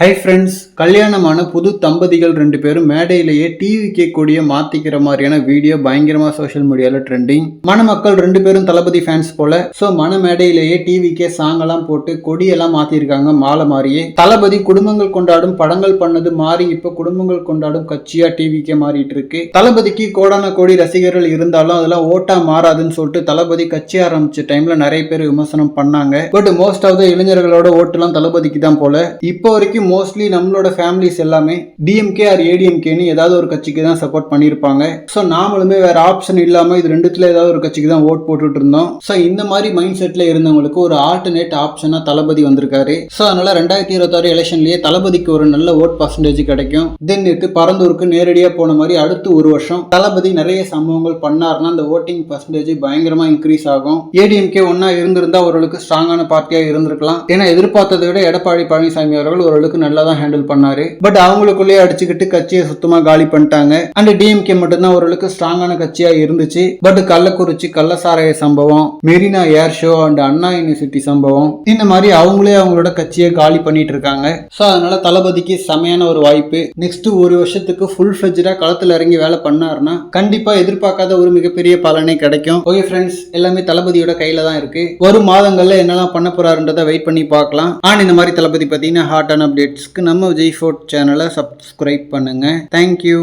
Hi friends கல்யாணமான புது தம்பதிகள் ரெண்டு பேரும் மேடையிலேயே டிவி கேட்கக்கூடிய மாத்திக்கிற மாதிரியான வீடியோ பயங்கரமா சோஷியல் மீடியால ட்ரெண்டிங் மணமக்கள் ரெண்டு பேரும் தளபதி ஃபேன்ஸ் போல. ஸோ மன மேடையிலேயே டிவிக்கே சாங் எல்லாம் போட்டு கொடியெல்லாம் மாத்திருக்காங்க மாலை மாதிரியே தளபதி குடும்பங்கள் கொண்டாடும் படங்கள் பண்ணது மாறி இப்ப குடும்பங்கள் கொண்டாடும் கட்சியா டிவிக்கே மாறிட்டு இருக்கு. தளபதிக்கு கோடான கோடி ரசிகர்கள் இருந்தாலும் அதெல்லாம் ஓட்டா மாறாதுன்னு சொல்லிட்டு தளபதி கட்சி ஆரம்பிச்ச டைம்ல நிறைய பேர் விமர்சனம் பண்ணாங்க. பட் மோஸ்ட் ஆஃப் த இளைஞர்களோட ஓட்டுலாம் தளபதிக்கு தான் போல. இப்போ வரைக்கும் மோஸ்ட்லி நம்மளோட ஃபேமிலிஸ் எல்லாமே டிஎம்கே ஆர் ஏடிஎம்கேன்னு ஏதாவது ஒரு கட்சிக்கு தான் சப்போர்ட் பண்ணியிருப்பாங்க. ஸோ நாமளுமே வேற ஆப்ஷன் இல்லாம இது ரெண்டுத்துல ஏதாவது ஒரு கட்சிக்கு தான் ஓட் போட்டுட்டு இருந்தோம். ஸோ இந்த மாதிரி மைண்ட் செட்ல இருந்தவங்களுக்கு ஒரு ஆல்டர்னேட் ஆப்ஷனாக தளபதி வந்திருக்காரு. ஸோ அதனால ரெண்டாயிரத்தி இருபத்தாறு எலெக்ஷன்லயே தளபதிக்கு ஒரு நல்ல ஓட் பர்சன்டேஜ் கிடைக்கும். தென் இருக்கு பரந்தூருக்கு நேரடியா போன மாதிரி அடுத்து ஒரு வருஷம் தளபதி நிறைய சம்பவங்கள் பண்ணாருன்னா அந்த ஓட்டிங் பர்சன்டேஜ் பயங்கரமா இன்க்ரீஸ் ஆகும். ஏடிஎம்கே ஒன்னா இருந்திருந்தா ஓரளவுக்கு ஸ்ட்ராங்கான பார்ட்டியா இருந்திருக்கலாம். ஏன்னா எதிர்பார்த்ததை விட எடப்பாடி பழனிசாமி அவர்கள் ஓரளவுக்கு நல்லா தான் ஹேண்டில் பண்ணாரு. பட் அவங்களுக்குள்ளேயே அடிச்சுக்கிட்டு கட்சியை சுத்தமா காலி பண்ணிட்டாங்க. அண்ட் டிஎம்கே மட்டும்தான் ஓரளவுக்கு ஸ்ட்ராங்கான கட்சியா இருந்துச்சு. பட் கள்ளக்குறிச்சி கள்ளசாராய சம்பவம் Marina air show and Anna university சம்பவம் இந்த மாதிரி அவங்களே அவங்களோட கட்சியை காலி பண்ணிட்டு இருக்காங்க. ஸோ அதனால தளபதிக்கு செமையான ஒரு வாய்ப்பு. நெக்ஸ்ட் ஒரு வருஷத்துக்கு ஃபுல் ஃபிளஜா களத்துல இறங்கி வேலை பண்ணாருன்னா கண்டிப்பா எதிர்பார்க்காத ஒரு மிகப்பெரிய பலனே கிடைக்கும். ஓகே ஃப்ரெண்ட்ஸ் எல்லாமே தளபதியோட கையில தான் இருக்கு. வரும் மாதங்கள்ல என்னெல்லாம் பண்ண போறாருன்றதை வெயிட் பண்ணி பார்க்கலாம். ஆனா இந்த மாதிரி தளபதி பார்த்தீங்கன்னா ஹாட் அண்ட் அப்டேட்ஸ்க்கு நம்ம விஜய் ஃபோர்ட் சேனலை சப்ஸ்கிரைப் பண்ணுங்க. Thank you